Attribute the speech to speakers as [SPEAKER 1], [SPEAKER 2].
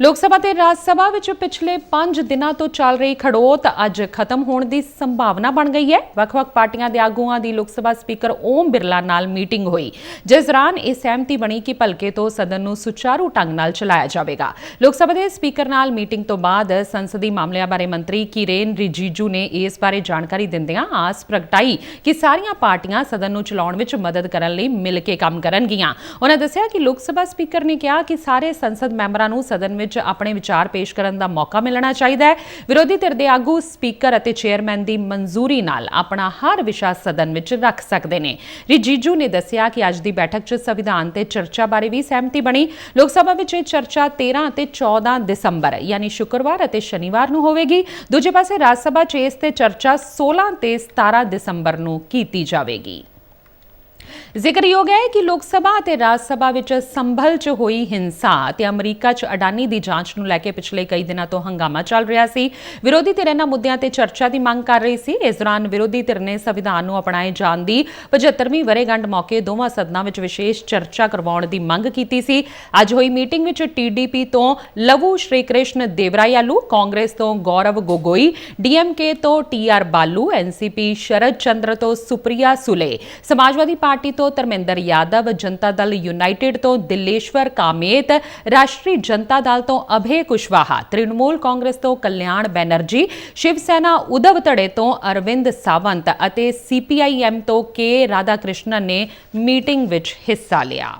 [SPEAKER 1] ਲੋਕ ਸਭਾ ਤੇ ਰਾਜ ਸਭਾ ਵਿੱਚ ਪਿਛਲੇ 5 ਦਿਨਾਂ ਤੋਂ ਚੱਲ ਰਹੀ ਖੜੋਤ ਅੱਜ ਖਤਮ ਹੋਣ ਦੀ ਸੰਭਾਵਨਾ ਬਣ ਗਈ ਹੈ। ਵੱਖ-ਵੱਖ ਪਾਰਟੀਆਂ ਦੇ ਆਗੂਆਂ ਦੀ ਲੋਕ ਸਭਾ ਸਪੀਕਰ ਓਮ ਬਿਰਲਾ ਨਾਲ ਮੀਟਿੰਗ ਹੋਈ, ਜਿਸ ਦੌਰਾਨ ਇਹ ਸਹਿਮਤੀ ਬਣੀ ਕਿ ਭਲਕੇ ਤੋਂ ਸਦਨ ਨੂੰ ਸੁਚਾਰੂ ਢੰਗ ਨਾਲ ਚਲਾਇਆ ਜਾਵੇਗਾ। ਲੋਕ ਸਭਾ ਦੇ ਸਪੀਕਰ ਨਾਲ ਮੀਟਿੰਗ ਤੋਂ ਬਾਅਦ ਸੰਸਦੀ ਮਾਮਲਿਆਂ ਬਾਰੇ ਮੰਤਰੀ ਕਿਰੇਨ ਰਿਜੀਜੂ ਨੇ ਇਸ ਬਾਰੇ ਜਾਣਕਾਰੀ ਦਿੰਦਿਆਂ ਆਸ ਪ੍ਰਗਟਾਈ ਕਿ ਸਾਰੀਆਂ ਪਾਰਟੀਆਂ ਸਦਨ ਨੂੰ ਚਲਾਉਣ ਵਿੱਚ ਮਦਦ ਕਰਨ ਲਈ ਮਿਲ ਕੇ ਕੰਮ ਕਰਨਗੀਆਂ। ਉਹਨਾਂ ਦੱਸਿਆ ਕਿ ਲੋਕ ਸਭਾ ਸਪੀਕਰ ਨੇ ਕਿਹਾ ਕਿ ਸਾਰੇ ਸੰਸਦ ਮੈਂਬਰਾਂ ਨੂੰ ਸਦਨ ਵਿੱਚ ਆਪਣੇ ਵਿਚਾਰ ਪੇਸ਼ ਕਰਨ ਦਾ ਮੌਕਾ ਮਿਲਣਾ ਚਾਹੀਦਾ ਹੈ। ਵਿਰੋਧੀ ਧਿਰ ਦੇ ਆਗੂ, ਸਪੀਕਰ ਅਤੇ ਚੇਅਰਮੈਨ ਦੀ ਮਨਜ਼ੂਰੀ ਨਾਲ ਆਪਣਾ ਹਰ ਵਿਸ਼ਾ ਸਦਨ ਵਿੱਚ ਰੱਖ ਸਕਦੇ ਨੇ। ਰਿਜੀਜੂ ਨੇ ਦੱਸਿਆ ਕਿ ਅੱਜ ਦੀ ਬੈਠਕ 'ਚ ਸੰਵਿਧਾਨ ਤੇ ਚਰਚਾ ਬਾਰੇ ਵੀ ਸਹਿਮਤੀ ਬਣੀ। ਲੋਕ ਸਭਾ ਵਿੱਚ ਇਹ ਚਰਚਾ 13 ਅਤੇ 14 ਦਸੰਬਰ, ਯਾਨੀ ਸ਼ੁੱਕਰਵਾਰ ਅਤੇ ਸ਼ਨੀਵਾਰ ਨੂੰ ਹੋਵੇਗੀ। ਦੂਜੇ ਪਾਸੇ ਰਾਜ ਸਭਾ 'ਚ ਇਸ ਤੇ ਚਰਚਾ 16 ਤੇ 17 ਦਸੰਬਰ ਨੂੰ ਕੀਤੀ ਜਾਵੇਗੀ। ਜ਼ਿਕਰਯੋਗ ਹੈ ਕਿ ਲੋਕ ਸਭਾ ਅਤੇ ਰਾਜ ਸਭਾ ਵਿੱਚ ਸੰਭਲ 'ਚ ਹੋਈ ਹਿੰਸਾ ਤੇ ਅਮਰੀਕਾ 'ਚ ਅਡਾਨੀ ਦੀ ਜਾਂਚ ਨੂੰ ਲੈ ਕੇ ਪਿਛਲੇ ਕਈ ਦਿਨਾਂ ਤੋਂ ਹੰਗਾਮਾ ਚੱਲ ਰਿਹਾ ਸੀ। ਵਿਰੋਧੀ ਧਿਰ ਇਹਨਾਂ ਮੁੱਦਿਆਂ ਤੇ ਚਰਚਾ ਦੀ ਮੰਗ ਕਰ ਰਹੀ ਸੀ। ਇਸ ਦੌਰਾਨ ਵਿਰੋਧੀ ਧਿਰ ਨੇ ਸੰਵਿਧਾਨ ਨੂੰ ਅਪਣਾਏ ਜਾਣ ਦੀ 75ਵੀਂ ਵਰ੍ਹੇਗੰਢ ਮੌਕੇ ਦੋਵਾਂ ਸਦਨਾਂ ਵਿੱਚ ਵਿਸ਼ੇਸ਼ ਚਰਚਾ ਕਰਵਾਉਣ ਦੀ ਮੰਗ ਕੀਤੀ ਸੀ। ਅੱਜ ਹੋਈ ਮੀਟਿੰਗ ਵਿੱਚ ਟੀਡੀਪੀ ਤੋਂ ਲਵੂ ਸ਼੍ਰੀ ਕ੍ਰਿਸ਼ਨ ਦੇਵਰਾਇਆਲੂ, ਕਾਂਗਰਸ ਤੋਂ ਗੌਰਵ ਗੋਗੋਈ ਡੀਐਮਕੇ ਤੋਂ ਟੀਆਰ ਬਾਲੂ ਐਨਸੀਪੀ ਸ਼ਰਦ ਚੰਦਰ ਤੋਂ ਸੁਪਰੀਆ ਸੁਲੇ, ਸਮਾਜਵਾਦੀ ਪਾਰਟੀ ਤੋਂ ਤੋਂ ਧਰਮਿੰਦਰ ਯਾਦਵ, ਜਨਤਾ ਦਲ ਯੂਨਾਈਟਿਡ ਤੋਂ ਦਿਲੇਸ਼ਵਰ ਕਾਮੇਤ, ਰਾਸ਼ਟਰੀ ਜਨਤਾ ਦਲ ਤੋਂ ਅਭੇ ਕੁਸ਼ਵਾਹਾ, ਤ੍ਰਿਣਮੂਲ ਕਾਂਗਰਸ ਤੋਂ ਕਲਿਆਣ ਬੈਨਰਜੀ ਸ਼ਿਵ ਸੈਨਾ ਉਦਵ ਧੜੇ ਤੋਂ ਅਰਵਿੰਦ ਸਾਵੰਤ ਅਤੇ ਸੀਪੀਆਈਐਮ ਤੋਂ ਕੇ ਰਾਧਾ ਕ੍ਰਿਸ਼ਨਨ ਨੇ ਮੀਟਿੰਗ ਵਿੱਚ ਹਿੱਸਾ ਲਿਆ।